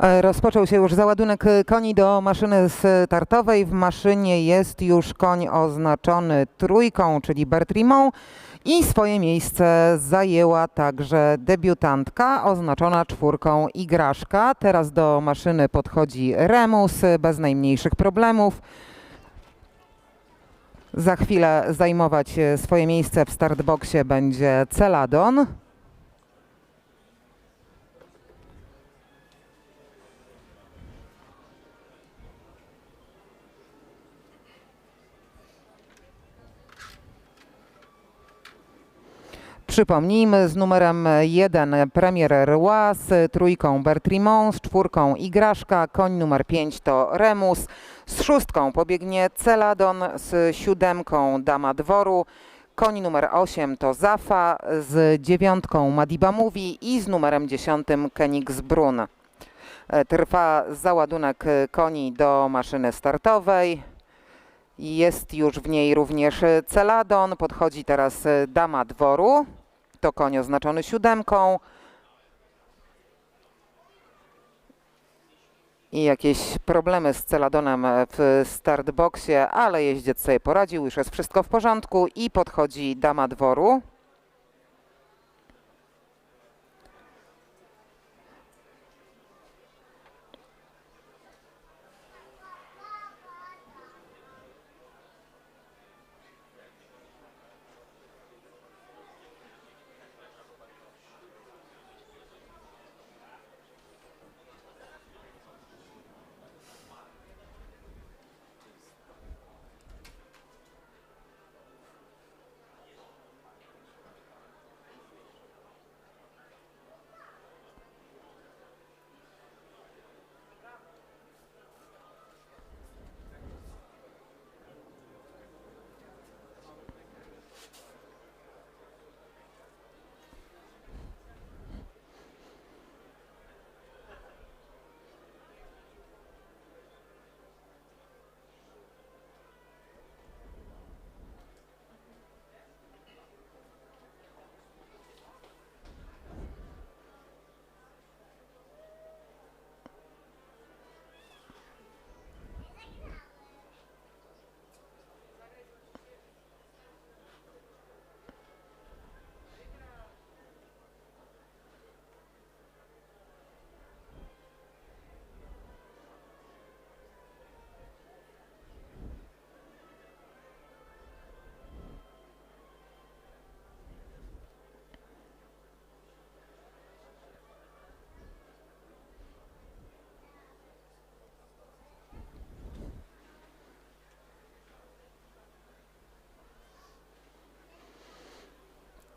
E, Rozpoczął się już załadunek koni do maszyny startowej. W maszynie jest już koń oznaczony trójką, czyli Bertrimą. I swoje miejsce zajęła także debiutantka oznaczona czwórką Igraszka. Teraz do maszyny podchodzi Remus bez najmniejszych problemów. Za chwilę zajmować swoje miejsce w startboxie będzie Celadon. Przypomnijmy, z numerem 1 Premier Roi, z trójką Bertrimont, z czwórką Igraszka, koń numer 5 to Remus, z szóstką pobiegnie Celadon, z siódemką Dama Dworu, koń numer 8 to Zafa, z dziewiątką Madiba Mówi i z numerem 10 Königsbrunn. E, Trwa załadunek koni do maszyny startowej. Jest już w niej również Celadon. Podchodzi teraz dama dworu. To koń oznaczony siódemką. I jakieś problemy z Celadonem w startboxie, ale jeździec sobie poradził, już jest wszystko w porządku i podchodzi dama dworu.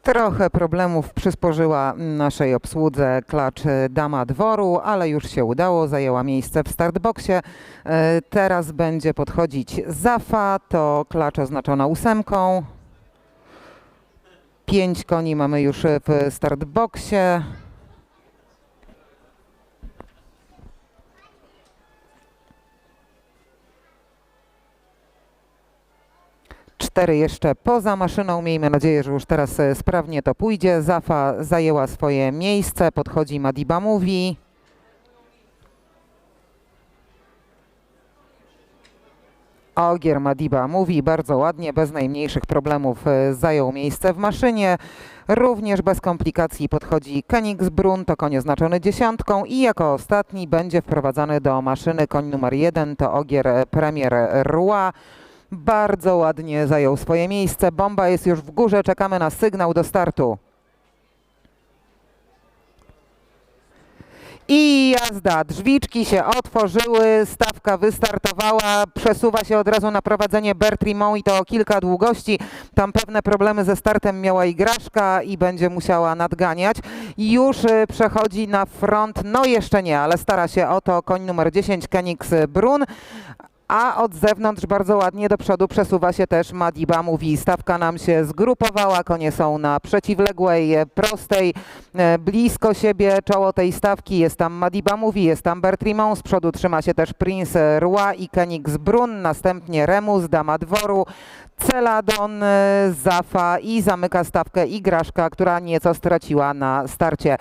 Trochę problemów przysporzyła naszej obsłudze klacz dama dworu, ale już się udało, zajęła miejsce w startboxie. E, Teraz będzie podchodzić Zafa, to klacz oznaczona ósemką. Pięć koni mamy już w startboxie. Cztery jeszcze poza maszyną. Miejmy nadzieję, że już teraz e, sprawnie to pójdzie. Zafa zajęła swoje miejsce. Podchodzi Madiba Mówi. Ogier Madiba mówi bardzo ładnie, bez najmniejszych problemów e, zajął miejsce w maszynie. Również bez komplikacji podchodzi Königsbrunn, to koń oznaczony dziesiątką i jako ostatni będzie wprowadzany do maszyny koń numer jeden, to Ogier e, Premier Roi. Bardzo ładnie zajął swoje miejsce. Bomba jest już w górze, czekamy na sygnał do startu. I jazda, drzwiczki się otworzyły, stawka wystartowała, przesuwa się od razu na prowadzenie Bertrimont i to o kilka długości. Tam pewne problemy ze startem miała Igraszka i będzie musiała nadganiać. Już y, przechodzi na front, no jeszcze nie, ale stara się o to koń numer 10 Königsbrunn. A od zewnątrz bardzo ładnie do przodu przesuwa się też Madiba. Mówi, stawka nam się zgrupowała, konie są na przeciwległej, e, prostej, e, blisko siebie. Czoło tej stawki jest tam Madiba Mówi, jest tam Bertrimont. Z przodu trzyma się też Prince Roi i Königsbrunn. Następnie Remus, Dama Dworu. Celadon, e, Zafa i zamyka stawkę Igraszka, która nieco straciła na starcie.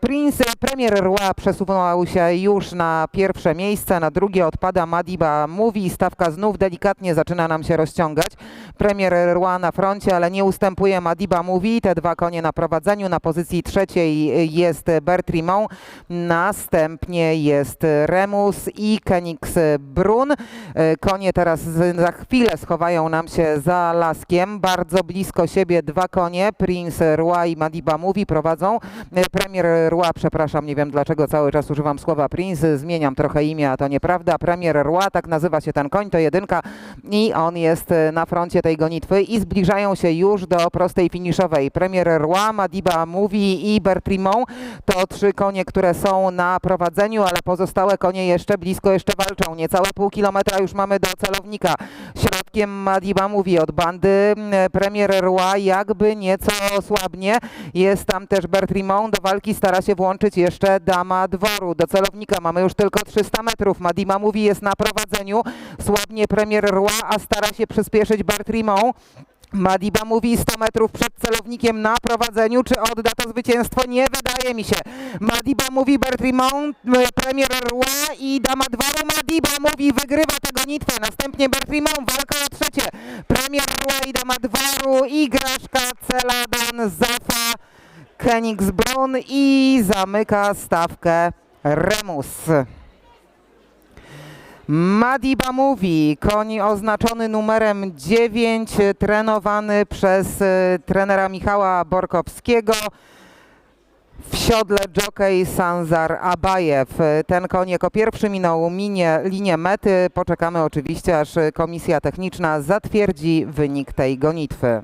Prince, premier Roi przesunął się już na pierwsze miejsce, na drugie odpada Madiba Mówi, stawka znów delikatnie zaczyna nam się rozciągać. Premier Roi na froncie, ale nie ustępuje Madiba Mówi, te dwa konie na prowadzeniu, na pozycji trzeciej jest Bertrimont, następnie jest Remus i Königsbrunn. E, Konie teraz za chwilę schowają nam się za laskiem. Bardzo blisko siebie dwa konie. Prince Roi i Madiba Mówi prowadzą. Premier Roi, przepraszam, nie wiem dlaczego cały czas używam słowa Prince. Zmieniam trochę imię, a to nieprawda. Premier Roi, tak nazywa się ten koń, to jedynka i on jest na froncie tej gonitwy i zbliżają się już do prostej finiszowej. Premier Roi, Madiba Mówi i Bertrimont to trzy konie, które są na prowadzeniu, ale pozostałe konie jeszcze blisko, jeszcze walczą. Niecałe pół kilometra już mamy do celownika. Środkiem Madiba mówi od bandy premier Roi jakby nieco słabnie. Jest tam też Bertrimont. Do walki stara się włączyć jeszcze dama dworu. Do celownika mamy już tylko 300 metrów. Madiba mówi jest na prowadzeniu. Słabnie premier Roi, a stara się przyspieszyć Bertrimont. Madiba mówi 100 metrów przed celownikiem na prowadzeniu. Czy odda to zwycięstwo? Nie wydaje mi się. Madiba mówi Bertrimont, m, premier Roi i dama dworu. Madiba mówi wygrywa tę gonitwę. Następnie Bertrimont, walka o trzecie. Premier Roi i dama dworu. Igraszka, Celadon, Zafa, Königsbrunn i zamyka stawkę Remus. Madiba mówi, koń oznaczony numerem 9, trenowany przez e, trenera Michała Borkowskiego. W siodle jockey Sanzar Abajew. Ten koń jako pierwszy minął minie, linię mety. Poczekamy oczywiście, aż komisja techniczna zatwierdzi wynik tej gonitwy.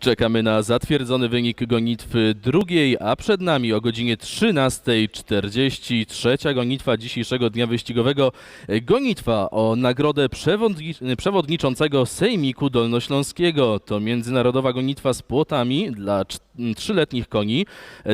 Czekamy na zatwierdzony wynik gonitwy drugiej, a przed nami o godzinie 13.40 trzecia gonitwa dzisiejszego dnia wyścigowego. Gonitwa o nagrodę przewodni- przewodniczącego Sejmiku Dolnośląskiego. To międzynarodowa gonitwa z płotami dla trzyletnich koni.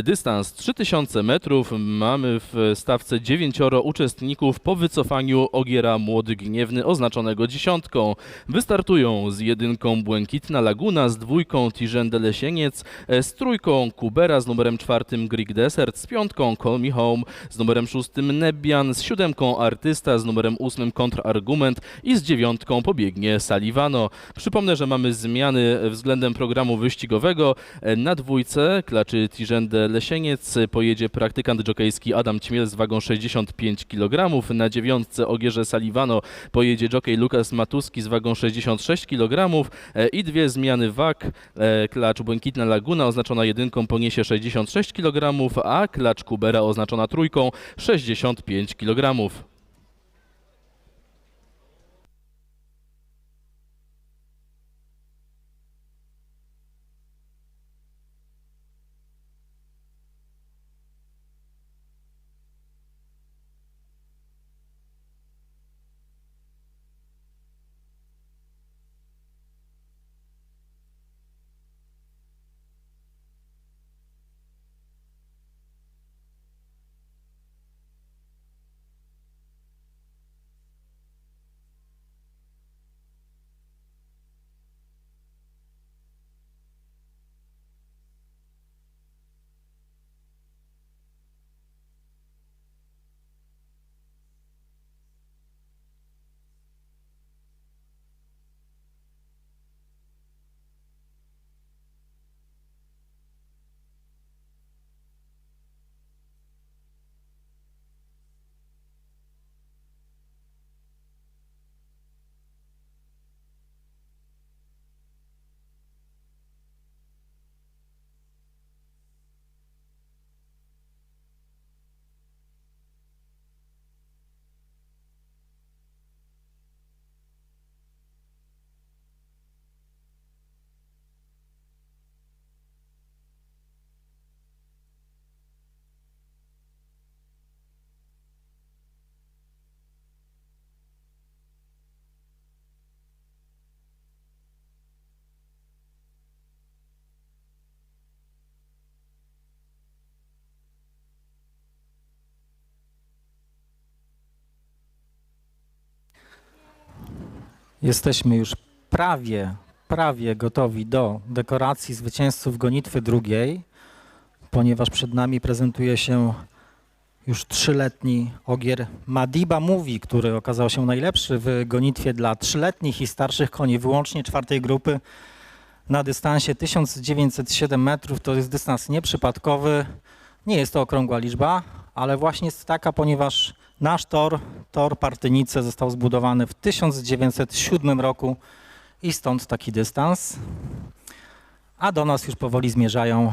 Dystans 3000 metrów. Mamy w stawce dziewięcioro uczestników po wycofaniu Ogiera Młody Gniewny oznaczonego dziesiątką. Wystartują z jedynką Błękitna Laguna, z dwójką dwójką Tirende Lesieniec, e, z trójką Kubera, z numerem czwartym Greek Desert, z piątką Call Me Home, z numerem szóstym Nebian, z siódemką Artysta, z numerem ósmym Kontrargument i z dziewiątką pobiegnie Salivano. Przypomnę, że mamy zmiany względem programu wyścigowego. E, Na dwójce klaczy Tirende Lesieniec pojedzie praktykant dżokejski Adam Ćmiel z wagą 65 kg. Na dziewiątce Ogierze Salivano pojedzie jockey Lukas Matuski z wagą 66 kg E, i dwie zmiany wag. E, Klacz Błękitna Laguna oznaczona jedynką poniesie 66 kg, a klacz Kubera oznaczona trójką 65 kg. Jesteśmy już prawie, prawie gotowi do dekoracji zwycięzców gonitwy drugiej, ponieważ przed nami prezentuje się już trzyletni ogier Madiba Mówi, który okazał się najlepszy w gonitwie dla trzyletnich i starszych koni, wyłącznie czwartej grupy na dystansie 1907 metrów. To jest dystans nieprzypadkowy, nie jest to okrągła liczba, ale właśnie jest taka, ponieważ nasz tor, tor Partynice został zbudowany w 1907 roku i stąd taki dystans. A do nas już powoli zmierzają